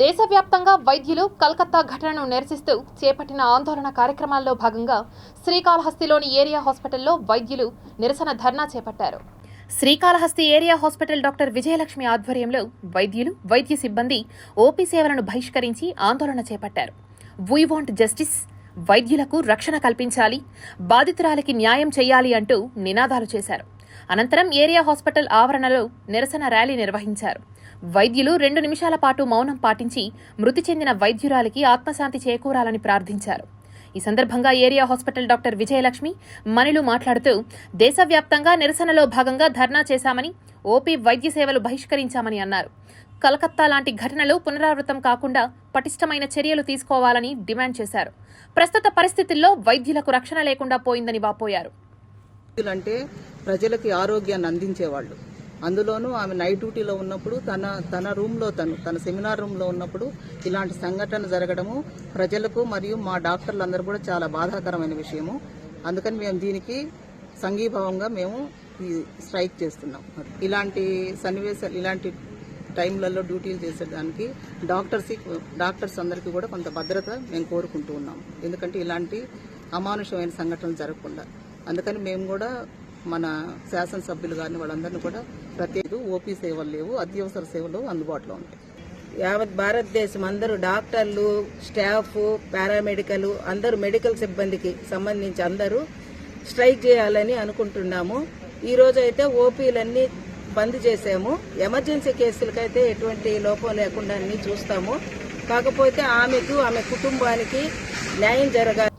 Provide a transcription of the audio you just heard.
దేశవ్యాప్తంగా వైద్యులు కలకత్తా ఘటనను నిరసిస్తూ చేపట్టిన ఆందోళన కార్యక్రమాల్లో భాగంగా శ్రీకాళహస్తిలోని ఏరియా హాస్పిటల్లో వైద్యులు నిరసన ధర్నా చేపట్టారు. Srikalahasti area hospital doctor Vijayalakshmi ఆధ్వర్యంలో వైద్యులు వైద్య సిబ్బంది ఓపీ సేవలను బహిష్కరించి ఆందోళన చేపట్టారు. వీ వాంట్ జస్టిస్ వైద్యులకు రక్షణ కల్పించాలి. బాధితురాలికి న్యాయం చేయాలి అంటూ నినాదాలు చేశారు. అనంతరం ఏరియా హాస్పిటల్ ఆవరణలో నిరసన ర్యాలీ నిర్వహించారు. వైద్యులు రెండు నిమిషాల పాటు మౌనం పాటించి మృతి చెందిన వైద్యురాలికి ఆత్మశాంతి చేకూరాలని ప్రార్థించారు. ఈ సందర్భంగా ఏరియా హాస్పిటల్ డాక్టర్ విజయలక్ష్మి మణిలు మాట్లాడుతూ దేశవ్యాప్తంగా నిరసనలో భాగంగా ధర్నా చేశామని ఓపీ వైద్య సేవలు బహిష్కరించామని అన్నారు. కలకత్తా లాంటి ఘటనలు పునరావృతం కాకుండా పటిష్టమైన చర్యలు తీసుకోవాలని డిమాండ్ చేశారు. ప్రస్తుత పరిస్థితుల్లో వైద్యులకు రక్షణ లేకుండా పోయిందని వాపోయారు. అంటే ప్రజలకి ఆరోగ్యాన్ని అందించేవాళ్ళు. అందులోనూ ఆమె నైట్ డ్యూటీలో ఉన్నప్పుడు తన తన రూమ్లో తను తన సెమినార్ రూమ్లో ఉన్నప్పుడు ఇలాంటి సంఘటన జరగడము ప్రజలకు మరియు మా డాక్టర్లందరూ కూడా చాలా బాధాకరమైన విషయము. అందుకని మేము దీనికి సంఘీభావంగా మేము స్ట్రైక్ చేస్తున్నాం. ఇలాంటి సన్నివేశాలు ఇలాంటి టైంలలో డ్యూటీలు చేసేదానికి డాక్టర్స్ డాక్టర్స్ అందరికీ కూడా కొంత భద్రత మేము కోరుకుంటూ ఉన్నాం. ఎందుకంటే ఇలాంటి అమానుషమైన సంఘటనలు జరగకుండా. అందుకని మేము కూడా మన శాసనసభ్యులు కానీ వాళ్ళందరినీ కూడా ప్రత్యేక ఓపీ సేవలు లేవు అత్యవసర సేవలు అందుబాటులో ఉంటాయి. యావత్ భారతదేశం అందరూ డాక్టర్లు స్టాఫ్ పారామెడికల్ అందరూ మెడికల్ సిబ్బందికి సంబంధించి అందరూ స్ట్రైక్ చేయాలని అనుకుంటున్నాము. ఈ రోజు అయితే ఓపీలన్నీ బంద్ చేసాము ఎమర్జెన్సీ కేసులకైతే ఎటువంటి లోపం లేకుండా చూస్తాము. కాకపోతే ఆమెకు ఆమె కుటుంబానికి న్యాయం జరగాలి.